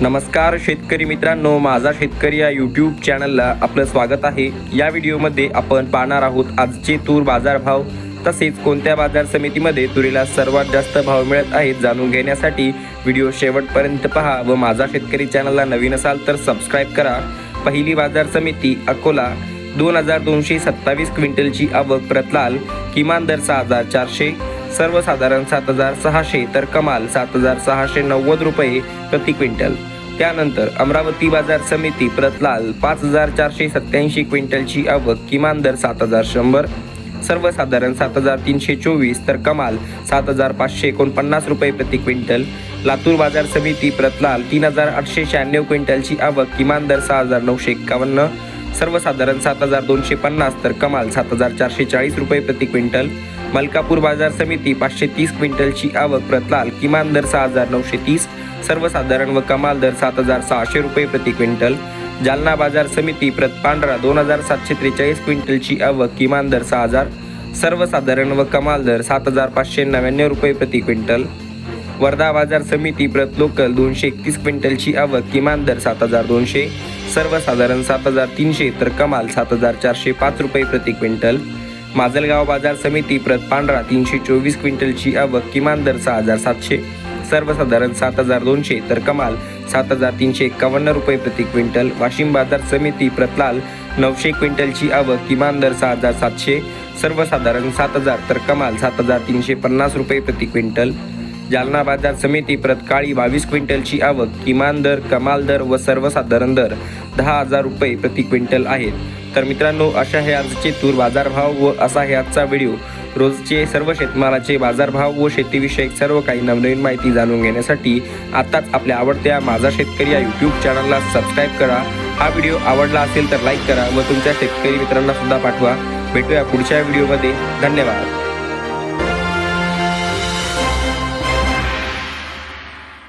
नमस्कार शेतकरी मित्रांनो माझा शेतकरी या यूट्यूब चॅनलला आपलं स्वागत आहे. या व्हिडिओमध्ये आपण पाहणार आहोत आजचे तूर बाजारभाव. तसेच कोणत्या बाजार समितीमध्ये तुरीला सर्वात जास्त भाव मिळत आहेत जाणून घेण्यासाठी व्हिडिओ शेवटपर्यंत पहा व माझा शेतकरी चॅनलला नवीन असाल तर सबस्क्राईब करा. पहिली बाजार समिती अकोला. दोन हजार दोनशे सत्तावीस क्विंटलची आवक प्रतलाल. किमान दर सहा हजार चारशे. सर्वसाधारण सात हजार सहाशे तर कमाल सात हजार सहाशे नव्वद रुपये प्रति क्विंटल. त्यानंतर अमरावती बाजार समिती प्रतलाल पाच हजार चारशे सत्याऐंशी क्विंटलची आवक किमान दर सात हजार शंभर. सर्वसाधारण सात हजार तीनशे चोवीस तर कमाल सात हजार पाचशे एकोणपन्नास रुपये प्रति क्विंटल. लातूर बाजार समिती प्रतलाल तीन हजार आठशे शहाण्णव क्विंटलची आवक किमान दर सहा हजार नऊशे एक्कावन्न सर्वसाधारण सात हजार दोनशे पन्नास तर कमाल सात हजार चारशे चाळीस रुपये प्रति क्विंटल. मलकापूर बाजार समिती पाचशे तीस क्विंटलची आवक प्रतलाल किमान दर सहा हजार नऊशे तीस. सर्वसाधारण व कमाल दर सात हजार सहाशे रुपये प्रति क्विंटल. जालना बाजार समिती प्रत पांढरा दोन हजार सातशे त्रेचाळीस क्विंटलची आवक किमान दर सहा हजार. सर्वसाधारण व कमाल दर सात हजार पाचशे नव्याण्णव रुपये प्रति क्विंटल. वर्धा बाजार समिती प्रत लोकल दोनशे एकतीस क्विंटलची आवक किमान दर सात हजार दोनशे सर्वसाधारण सात हजार तीनशे तर कमाल सात हजार चारशे पाच रुपये प्रति क्विंटल. माजलगाव बाजार समिती प्रत पांढरा तीनशे चोवीस क्विंटलची आवक किमान दर सहा हजार सातशे सर्वसाधारण सात हजार दोनशे तर कमाल सात हजार तीनशे एक्कावन्न रुपये प्रति क्विंटल. वाशिम बाजार समिती प्रतलाल नऊशे क्विंटलची आवक किमान दर सहा हजार सातशे सर्वसाधारण सात हजार तर कमाल सात हजार तीनशे पन्नास रुपये प्रति क्विंटल. जालना बाजार समिती प्रतकाळी बावीस क्विंटलची आवक किमान दर कमाल दर व सर्वसाधारण दर दहा हजार रुपये प्रति क्विंटल आहेत. तर मित्रांनो अशा हे आजचे तूर बाजारभाव व असा हे आजचा व्हिडिओ. रोजचे सर्व शेतमालाचे बाजारभाव व शेतीविषयक सर्व काही नवनवीन माहिती जाणून घेण्यासाठी आत्ताच आपल्या आवडत्या माझा शेतकरी या यूट्यूब चॅनलला सबस्क्राईब करा. हा व्हिडिओ आवडला असेल तर लाईक करा व तुमच्या शेतकरी मित्रांना सुद्धा पाठवा. भेटूया पुढच्या व्हिडिओमध्ये. धन्यवाद.